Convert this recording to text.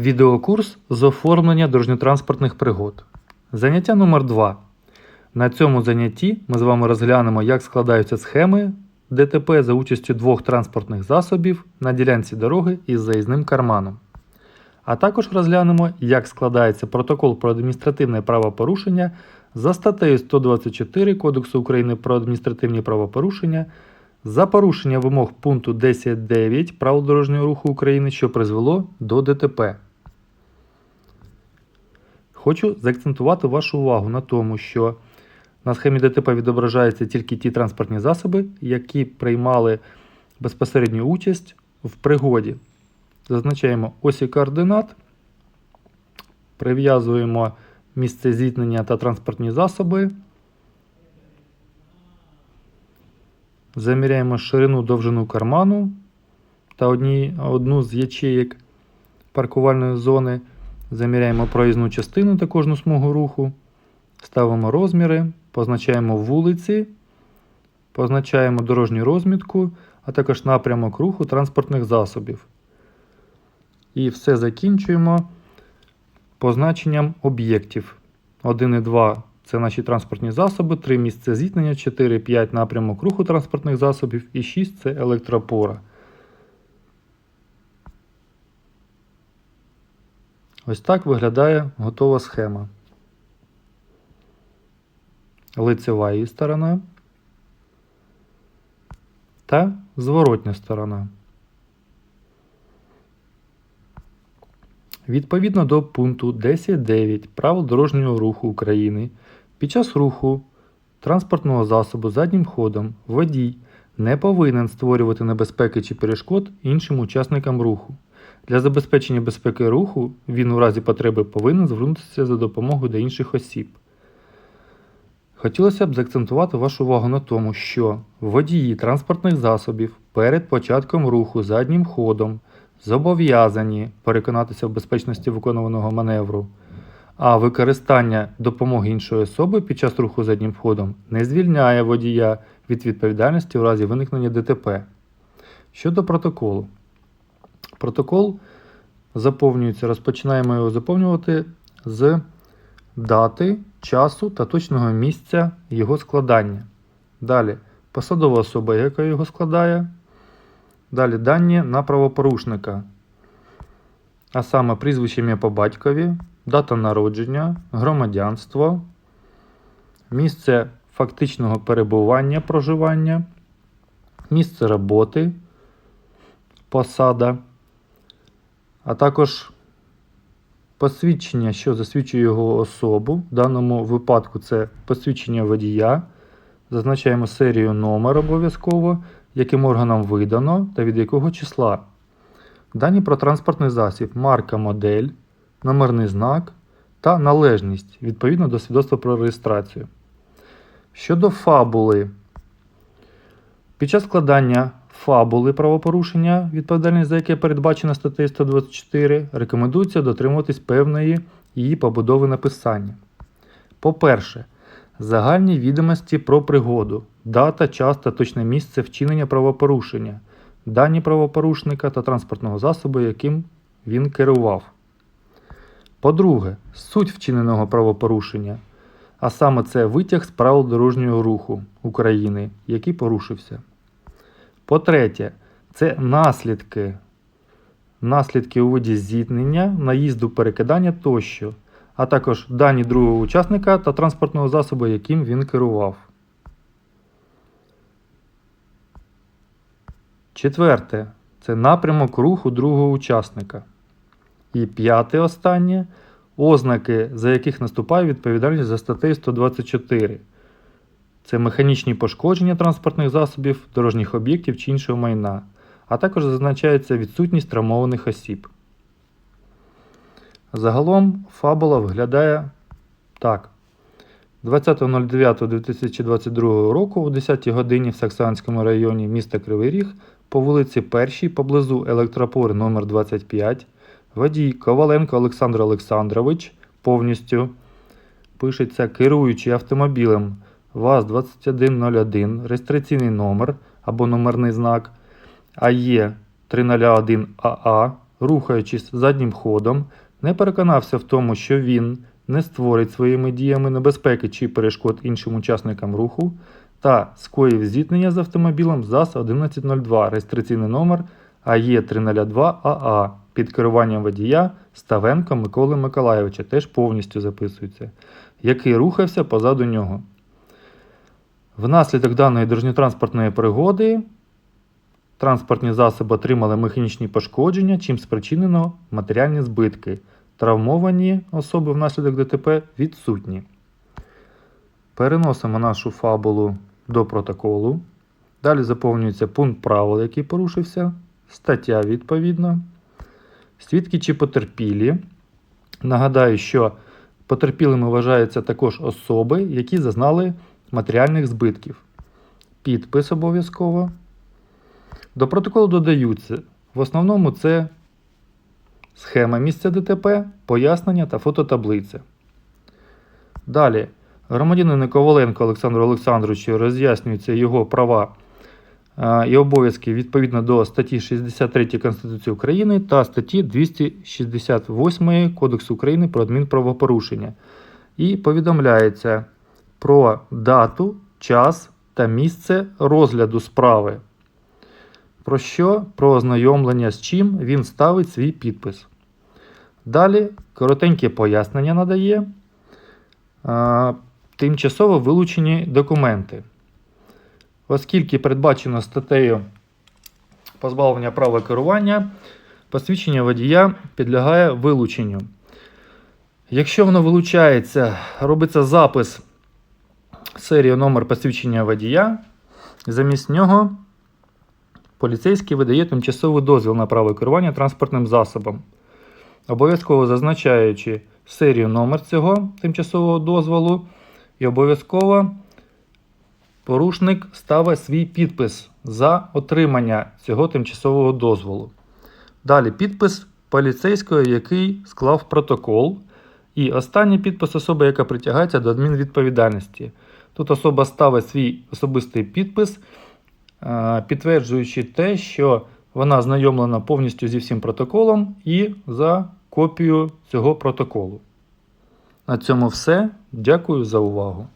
Відеокурс з оформлення дорожньо-транспортних пригод. Заняття номер 2 На цьому занятті ми з вами розглянемо, як складаються схеми ДТП за участю двох транспортних засобів на ділянці дороги із заїзним карманом. А також розглянемо, як складається протокол про адміністративне правопорушення за статтею 124 Кодексу України про адміністративні правопорушення за порушення вимог пункту 10.9 правил дорожнього руху України, що призвело до ДТП. Хочу заакцентувати вашу увагу на тому, що на схемі ДТП відображаються тільки ті транспортні засоби, які приймали безпосередню участь в пригоді. Зазначаємо осі координат, прив'язуємо місце зіткнення та транспортні засоби. Заміряємо ширину довжину карману та одні, одну з ячеїк паркувальної зони. Заміряємо проїзну частину та кожну смугу руху. Ставимо розміри, позначаємо вулиці, позначаємо дорожню розмітку, а також напрямок руху транспортних засобів. І все закінчуємо позначенням об'єктів. 1 і 2 це наші транспортні засоби, 3 місце зіткнення, 4, 5 напрямок руху транспортних засобів і 6 це електропора. Ось так виглядає готова схема. Лицева її сторона та зворотня сторона. Відповідно до пункту 10.9 правил дорожнього руху України під час руху транспортного засобу заднім ходом водій не повинен створювати небезпеки чи перешкод іншим учасникам руху. Для забезпечення безпеки руху він у разі потреби повинен звернутися за допомогою до інших осіб. Хотілося б заакцентувати вашу увагу на тому, що водії транспортних засобів перед початком руху заднім ходом зобов'язані переконатися в безпечності виконуваного маневру, а використання допомоги іншої особи під час руху заднім ходом не звільняє водія від відповідальності у разі виникнення ДТП. Щодо протоколу. Протокол заповнюється, розпочинаємо його заповнювати з дати, часу та точного місця його складання. Далі посадова особа, яка його складає. Далі дані на правопорушника. А саме прізвище ім'я по батькові, дата народження, громадянство, місце фактичного перебування проживання, місце роботи, посада, а також посвідчення, що засвідчує його особу. В даному випадку це посвідчення водія. Зазначаємо серію номер обов'язково, яким органом видано та від якого числа. Дані про транспортний засіб, марка, модель, номерний знак та належність відповідно до свідоцтва про реєстрацію. Щодо фабули, під час складання фабули правопорушення, відповідальність за яке передбачена статтею 124, рекомендується дотримуватись певної її побудови написання. По-перше, загальні відомості про пригоду, дата, час та точне місце вчинення правопорушення, дані правопорушника та транспортного засобу, яким він керував. По-друге, суть вчиненого правопорушення, а саме це витяг з правил дорожнього руху України, який порушився. По-третє, це наслідки. Наслідки у виді зіткнення, наїзду перекидання тощо, а також дані другого учасника та транспортного засобу, яким він керував. Четверте це напрямок руху другого учасника. І п'яте останнє ознаки, за яких наступає відповідальність за статтею 124. Це механічні пошкодження транспортних засобів, дорожніх об'єктів чи іншого майна, а також зазначається відсутність травмованих осіб. Загалом фабула виглядає так. 20.09.2022 року о 10 годині в Саксанському районі міста Кривий Ріг по вулиці Першій поблизу електропори номер 25 водій Коваленко Олександр Олександрович повністю пишеться керуючи автомобілем ВАЗ-2101, реєстраційний номер або номерний знак АЕ 301АА рухаючись заднім ходом, не переконався в тому, що він не створить своїми діями небезпеки чи перешкод іншим учасникам руху, та скоїв зіткнення з автомобілем ЗАЗ 1102 реєстраційний номер Е АЄ 302 АА під керуванням водія Ставенко Миколи Миколайовича, теж повністю записується, який рухався позаду нього. Внаслідок даної дорожньо-транспортної пригоди транспортні засоби отримали механічні пошкодження, чим спричинено матеріальні збитки. Травмовані особи внаслідок ДТП відсутні. Переносимо нашу фабулу до протоколу. Далі заповнюється пункт правил, який порушився, стаття відповідно. Свідки чи потерпілі. Нагадаю, що потерпілими вважаються також особи, які зазнали матеріальних збитків. Підпис обов'язково. До протоколу додаються. В основному це схема місця ДТП, пояснення та фототаблиця. Далі. Громадянину Коваленко Олександру Олександровичу роз'яснюються його права е, і обов'язки відповідно до статті 63 Конституції України та статті 268 Кодексу України про адмінправопорушення. І повідомляється про дату, час та місце розгляду справи. Про що? Про ознайомлення з чим він ставить свій підпис. Далі коротеньке пояснення надає. А, Тимчасово вилучені документи. Оскільки передбачено статтею позбавлення права керування, посвідчення водія підлягає вилученню. Якщо воно вилучається, робиться запис серії номер посвідчення водія, замість нього поліцейський видає тимчасовий дозвіл на право керування транспортним засобом, обов'язково зазначаючи серію номер цього тимчасового дозволу, і обов'язково порушник ставить свій підпис за отримання цього тимчасового дозволу. Далі підпис поліцейського, який склав протокол. І останній підпис особи, яка притягається до адмінвідповідальності. Тут особа ставить свій особистий підпис, е, підтверджуючи те, що вона знайомлена повністю зі всім протоколом і за копію цього протоколу. На цьому все. Дякую за увагу.